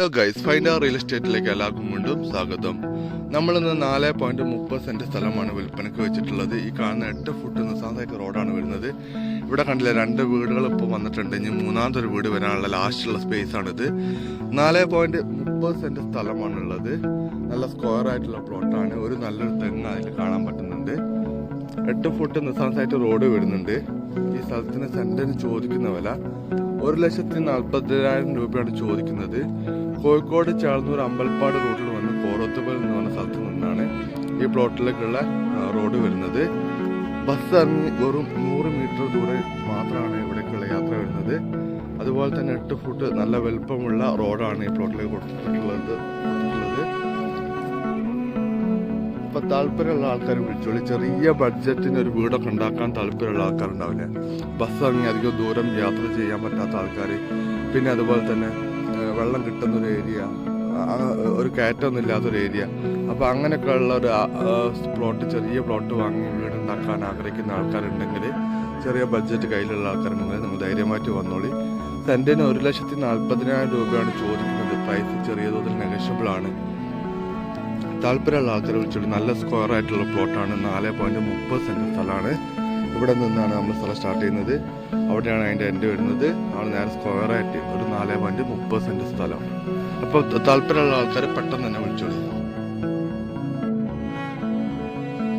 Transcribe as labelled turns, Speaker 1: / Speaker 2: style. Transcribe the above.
Speaker 1: Hello guys find real എസ്റ്റേറ്റിലേക്ക് എല്ലാവർക്കും വീണ്ടും സ്വാഗതം. നമ്മളിന്ന് നാല് പോയിന്റ് മുപ്പത് സെന്റ് സ്ഥലമാണ് വിൽപ്പനയ്ക്ക് വെച്ചിട്ടുള്ളത്. ഈ കാണുന്ന എട്ട് ഫുട്ട് നിസാന്തേക്ക് റോഡാണ് വരുന്നത്. ഇവിടെ കണ്ടില്ല രണ്ട് വീടുകൾ ഇപ്പോൾ വന്നിട്ടുണ്ട്. ഇനി മൂന്നാമത്തെ ഒരു വീട് വരാനുള്ള ലാസ്റ്റുള്ള സ്പേസ് ആണിത്. നാല് പോയിന്റ് മുപ്പത് സെന്റ് സ്ഥലമാണുള്ളത്. നല്ല സ്ക്വയർ ആയിട്ടുള്ള പ്ലോട്ടാണ് ഒരു നല്ലൊരു തെങ്ങ് അതിൽ കാണാൻ പറ്റുന്നുണ്ട്. എട്ട് ഫുട്ട് നിസാന്തായിട്ട് റോഡ് വരുന്നുണ്ട്. ഈ സ്ഥലത്തിന് സെന്റിന് ചോദിക്കുന്ന വില ഒരു ലക്ഷത്തി നാൽപ്പതിനായിരം രൂപയാണ് ചോദിക്കുന്നത്. കോഴിക്കോട് ചാളന്നൂർ അമ്പൽപ്പാട് റോഡിൽ വന്ന് കോറത്തുപൽ എന്ന് പറഞ്ഞ സ്ഥലത്ത് നിന്നാണ് ഈ പ്ലോട്ടിലേക്കുള്ള റോഡ് വരുന്നത്. ബസ് ഇറങ്ങി വെറും നൂറ് മീറ്റർ ദൂരെ മാത്രമാണ് ഇവിടേക്കുള്ള യാത്ര വരുന്നത്. അതുപോലെ തന്നെ എട്ട് ഫുട്ട് നല്ല വലുപ്പമുള്ള റോഡാണ് ഈ പ്ലോട്ടിലേക്ക് കൊടുത്തിട്ടുള്ളത്. താല്പര്യമുള്ള ആൾക്കാർ വിളിച്ചോളി ചെറിയ ബഡ്ജറ്റിന് ഒരു വീടൊക്കെ ഉണ്ടാക്കാൻ താല്പര്യമുള്ള ആൾക്കാരുണ്ടാവില്ലേ? ബസ് ഇറങ്ങി അധികം ദൂരം യാത്ര ചെയ്യാൻ പറ്റാത്ത ആൾക്കാർ പിന്നെ അതുപോലെ തന്നെ വെള്ളം കിട്ടുന്ന ഒരു ഏരിയ ഒരു കയറ്റമൊന്നും ഇല്ലാത്തൊരു ഏരിയ അപ്പോൾ അങ്ങനെയൊക്കെ ഉള്ള ഒരു പ്ലോട്ട് ചെറിയ പ്ലോട്ട് വാങ്ങി വീടുണ്ടാക്കാൻ ആഗ്രഹിക്കുന്ന ആൾക്കാരുണ്ടെങ്കിൽ ചെറിയ ബഡ്ജറ്റ് കയ്യിലുള്ള ആൾക്കാരുണ്ടെങ്കിൽ നിങ്ങൾ ധൈര്യമായിട്ട് വന്നോളി. സെന്റിന് ഒരു ലക്ഷത്തി നാൽപ്പതിനായിരം രൂപയാണ് ചോദിക്കുന്നത്. പ്രൈസ് ചെറിയ തോതിൽ നെഗഷ്യബിൾ ആണ്. താല്പര്യമുള്ള ആൾക്കാരെ വിളിച്ചിട്ട് നല്ല സ്ക്വയർ ആയിട്ടുള്ള പ്ലോട്ടാണ് നാല് പോയിന്റ് മുപ്പത് സെന്റ് സ്ഥലമാണ്. ഇവിടെ നിന്നാണ് നമ്മൾ സ്ഥലം സ്റ്റാർട്ട് ചെയ്യുന്നത്. അവിടെയാണ് അതിന്റെ എൻഡ് വരുന്നത്. ആൾ നേരെ സ്ക്വയർ ആയിട്ട് ഒരു നാല് പോയിന്റ് മുപ്പത് സെന്റ് സ്ഥലമാണ് അപ്പോൾ താല്പര്യമുള്ള ആൾക്കാരെ പെട്ടെന്ന് തന്നെ വിളിച്ചോളി.